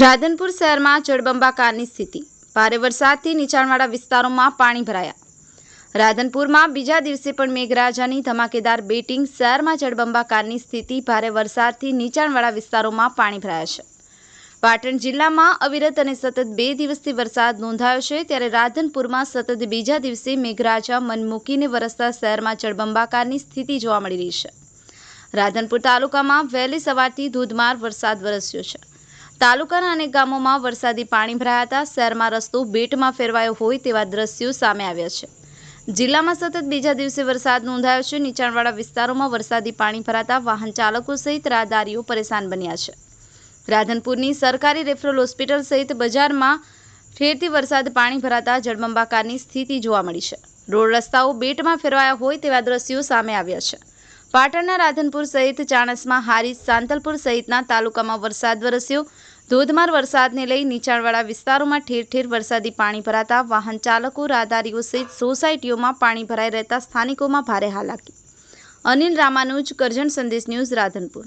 રાધનપુર શહેરમાં જળબંબાકારની સ્થિતિ. ભારે વરસાદથી નીચાણવાળા વિસ્તારોમાં પાણી ભરાયા. રાધનપુરમાં બીજા દિવસે પણ મેઘરાજાની ધમાકેદાર બેટિંગ શહેરમાં જળબંબાકારની સ્થિતિ ભારે વરસાદથી નીચાણવાળા વિસ્તારોમાં પાણી ભરાયા છે. પાટણ જિલ્લામાં અવિરત અને સતત બે દિવસથી વરસાદ નોંધાયો છે ત્યારે રાધનપુરમાં સતત બીજા દિવસે મેઘરાજા મન મૂકીને વરસતા શહેરમાં જળબંબાકારની સ્થિતિ જોવા મળી રહી છે. રાધનપુર તાલુકામાં વહેલી સવારથી ધોધમાર વરસાદ વરસ્યો છે. તાલુકાના અનેક ગામોમાં વરસાદી પાણી ભરાયા હતા. શહેરમાં રસ્તો બેટમાં ફેરવાયો હોય તેવા દ્રશ્યો સામે આવ્યા છે. જિલ્લામાં સતત બીજા દિવસે વરસાદ નોંધાયો છે. નીચાણવાળા વિસ્તારોમાં વરસાદી પાણી ભરાતા વાહન ચાલકો સહિત રાહદારીઓ પરેશાન બન્યા છે. રાધનપુરની સરકારી રેફરલ હોસ્પિટલ સહિત બજારમાં ઠેરથી વરસાદ પાણી ભરાતા જળબંબાકારની સ્થિતિ જોવા મળી છે. રોડ રસ્તાઓ બેટમાં ફેરવાયા હોય તેવા દ્રશ્યો સામે આવ્યા છે. પાટણના રાધનપુર સહિત ચાણસમાં હારીજ સાંતલપુર સહિતના તાલુકામાં વરસાદ વરસ્યો. ધોધમાર વરસાદને લઈ નીચાણવાળા વિસ્તારોમાં ઠેર ઠેર વરસાદી પાણી ભરાતા વાહન ચાલકો, રાહદારીઓ સહિત સોસાયટીઓમાં પાણી ભરાઈ રહેતા સ્થાનિકોમાં ભારે હાલાકી. અનિલ રામાનુજ, કરજણ સંદેશ ન્યૂઝ રાધનપુર.